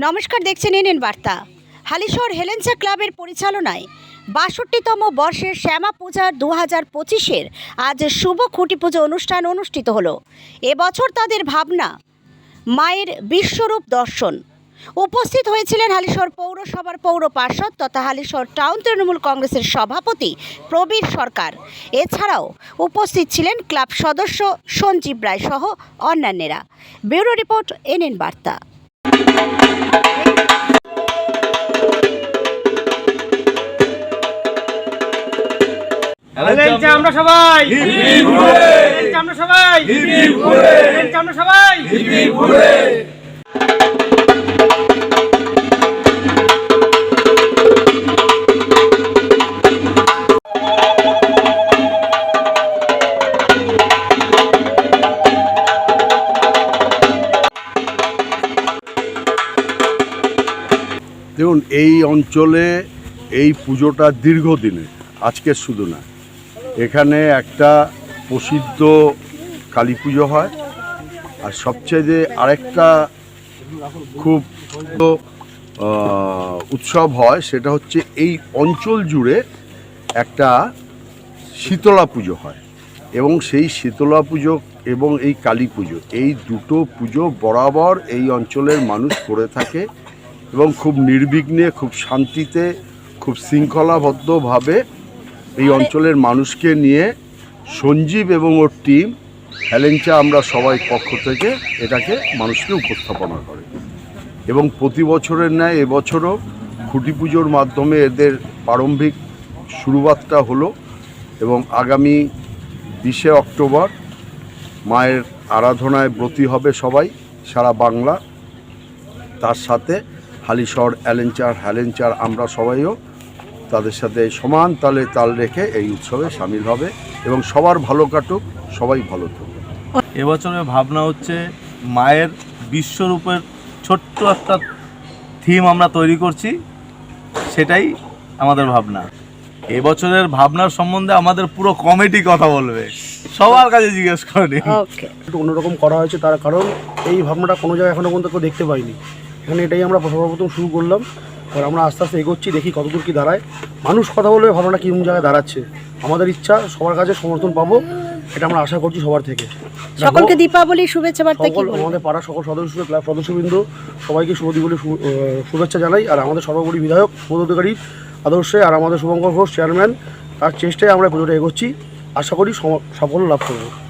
নমস্কার, দেখছেন এনএন বার্তা। হালিশহর হেলেন্সা ক্লাবের পরিচালনায় বাষট্টিতম বর্ষের শ্যামা পূজার দু হাজার পঁচিশের আজ শুভ খুঁটি পুজো অনুষ্ঠান অনুষ্ঠিত হলো। এবছর তাদের ভাবনা, মায়ের বিশ্বরূপ দর্শন। উপস্থিত হয়েছিলেন হালিশহর পৌরসভার পৌর পার্ষদ তথা হালিশহর টাউন তৃণমূল কংগ্রেসের সভাপতি প্রবীর সরকার। এছাড়াও উপস্থিত ছিলেন ক্লাব সদস্য সঞ্জীব রায় সহ অন্যান্যেরা। ব্যুরো রিপোর্ট এনএন বার্তা। আমরা সবাই। আমরা সবাই। আমরা সবাই। দেখুন, এই অঞ্চলে এই পুজোটা দীর্ঘদিনের আজকের শুধু না। এখানে একটা প্রসিদ্ধ কালী পুজো হয়। আর সবচেয়ে যে আরেকটা খুব উৎসব হয়, সেটা হচ্ছে এই অঞ্চল জুড়ে একটা শীতলা পুজো হয়। এবং সেই শীতলা পুজো এবং এই কালী পুজো, এই দুটো পুজো বরাবর এই অঞ্চলের মানুষ করে থাকে। এবং খুব নির্বিঘ্নে, খুব শান্তিতে, খুব শৃঙ্খলাবদ্ধভাবে এই অঞ্চলের মানুষকে নিয়ে সঞ্জীব এবং ওর টিম হ্যালেঞ্চা আমরা সবাই পক্ষ থেকে এটাকে মানুষকে উপস্থাপনা করে। এবং প্রতি বছরের ন্যায় এবছরও খুঁটি পুজোর মাধ্যমে এদের প্রারম্ভিক শুরুয়াতটা হলো এবং আগামী বিশে অক্টোবর মায়ের আরাধনায় ব্রতী হবে সবাই সারা বাংলা। তার সাথে হালিশহর অ্যালেঞ্চার হ্যালেঞ্চার আমরা সবাইও তাদের সাথে সমান তালে তাল রেখে এই উৎসবে সামিল হবে এবং সবার ভালো কাটুক সবাই ভালো থাকুক। এবছরের ভাবনা হচ্ছে মায়ের বিশ্বরূপের ছোট্ট একটা থিম আমরা তৈরি করছি সেটাই আমাদের ভাবনা। এবছরের ভাবনার সম্বন্ধে আমাদের পুরো কমিটি কথা বলবে। সবার কাছে জিজ্ঞেস করেনি ওকে একটু অন্যরকম করা হয়েছে তার কারণ এই ভাবনাটা কোনো জায়গায় এখনও পর্যন্ত কেউ দেখতে পাইনি এখানে এটাই আমরা সর্বপ্রথম শুরু করলাম। এবার আমরা আস্তে আস্তে এগোচ্ছি দেখি কতদূর কি দাঁড়ায়। মানুষ কথা বলবে ভাবনাটা কীরকম জায়গায় দাঁড়াচ্ছে। আমাদের ইচ্ছা সবার কাছে সমর্থন পাবো এটা আমরা আশা করছি সবার থেকে। সকলকে দীপাবলির শুভেচ্ছা বার্তা কি আমাদের পাড়ার সকল সদস্য ক্লাব সদস্যবৃন্দ সবাইকে শুভ দিবলি শু- শুভেচ্ছা জানাই। আর আমাদের সর্বোপরি বিধায়ক সুবোধ অধিকারী আদর্শে আর আমাদের শুভঙ্কর ঘোষ চেয়ারম্যান তার চেষ্টায় আমরা পুজোটা এগোচ্ছি। আশা করি সাফল্য লাভ করব।